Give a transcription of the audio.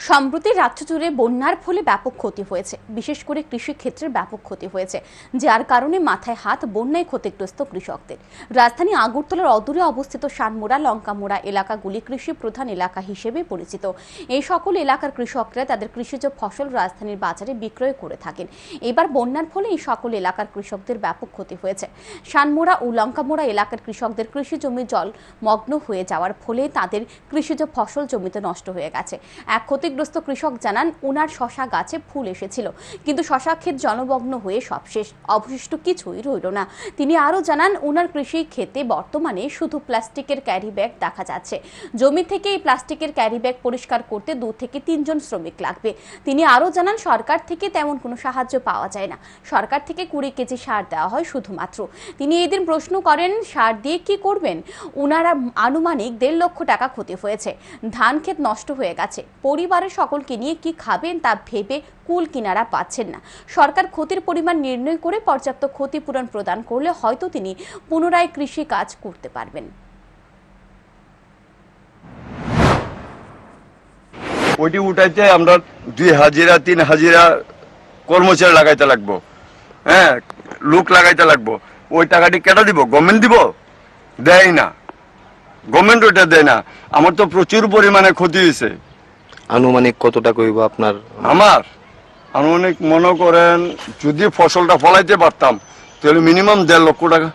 সম্প্রতি রাজ্য জুড়ে বন্যার ফলে ব্যাপক ক্ষতি হয়েছে। বিশেষ করে কৃষি ক্ষেত্রে ব্যাপক ক্ষতি হয়েছে, যার কারণে মাথায় হাত বন্যায় ক্ষতিগ্রস্ত কৃষকদের। রাজধানী আগরতলার অদূরে অবস্থিত শানমোড়া লঙ্কামোড়া এলাকাগুলি কৃষি প্রধান এলাকা হিসেবে পরিচিত। এই সকল এলাকার কৃষকরা তাদের কৃষিজ ফসল রাজধানীর বাজারে বিক্রয় করে থাকেন। এবার বন্যার ফলে এই সকল এলাকার কৃষকদের ব্যাপক ক্ষতি হয়েছে। শানমোড়া ও লঙ্কামোড়া এলাকার কৃষকদের কৃষি জমি জল মগ্ন হয়ে যাওয়ার ফলে তাদের কৃষিজ ফসল জমিতে নষ্ট হয়ে গেছে। এক ক্ষতিগ্রস্ত কৃষক জানান ওনার শশা গাছে ফুল এসেছিল। কিন্তু শশা ক্ষেত জনমগ্ন হয়ে সব শেষ অবশিষ্ট কিছুই রইল না। তিনি আরও জানান ওনার কৃষি ক্ষেতে বর্তমানে শুধু প্লাস্টিকের ক্যারি ব্যাগ দেখা যাচ্ছে। জমি থেকে এই প্লাস্টিকের ক্যারি ব্যাগ পরিষ্কার করতে দু থেকে তিনজন শ্রমিক লাগবে। তিনি আরও জানান, সরকার থেকে তেমন কোনো সাহায্য পাওয়া যায় না। সরকার থেকে কুড়ি কেজি সার দেওয়া হয় শুধুমাত্র। তিনি এদিন প্রশ্ন করেন, সার দিয়ে কি করবেন? উনারা আনুমানিক দেড় লক্ষ টাকা ক্ষতি হয়েছে। ধান ক্ষেত নষ্ট হয়ে গেছে। পরিবারের সকলকে নিয়ে কি খাবেন তা ভেবে কুল কিনারা পাচ্ছেন না। সরকার ক্ষতির পরিমাণ নির্ণয় করে পর্যাপ্ত ক্ষতিপূরণ প্রদান করলে হয়তো তিনি পুনরায় কৃষি কাজ করতে পারবেন। ওইটি উঠাইতে আমরা দুই হাজিরা, তিন হাজিরা কর্মচারী লাগাইতে লাগবো। হ্যাঁ লোক লাগাইতে লাগবো। ওই টাকাটি কেটে দিব? গভর্নমেন্ট দিব? দেয় না। গভর্নমেন্ট ওইটা দেয় না। আমার তো প্রচুর পরিমাণে ক্ষতি হয়েছে আনুমানিক কত টাকা হইব আপনার? আমার? আনুমানিক মনে করেন, যদি ফসলটা ফলাইতে পারতাম, তাহলে মিনিমাম দেড় লক্ষ টাকা।